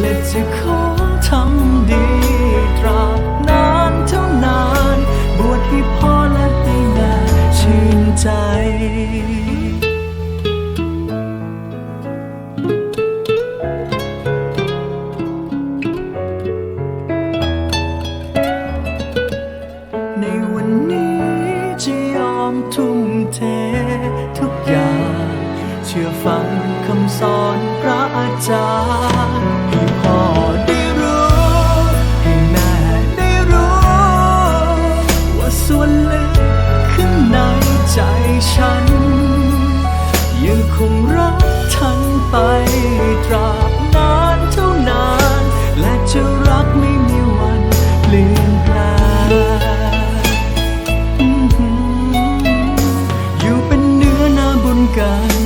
และจะขอทำดีตราบนานเท่านาน บวชให้พ่อและให้แม่ชื่นใจในวันนี้จะยอมทุ่มเททุกอย่าง เชื่อฟังคำสอนพระอาจารย์ ฉัน ยังคงรักทันไปตราบนานเท่านาน และจะรักไม่มีวันเปลี่ยนแปลงอยู่เป็นเนื้อนาบุญกัน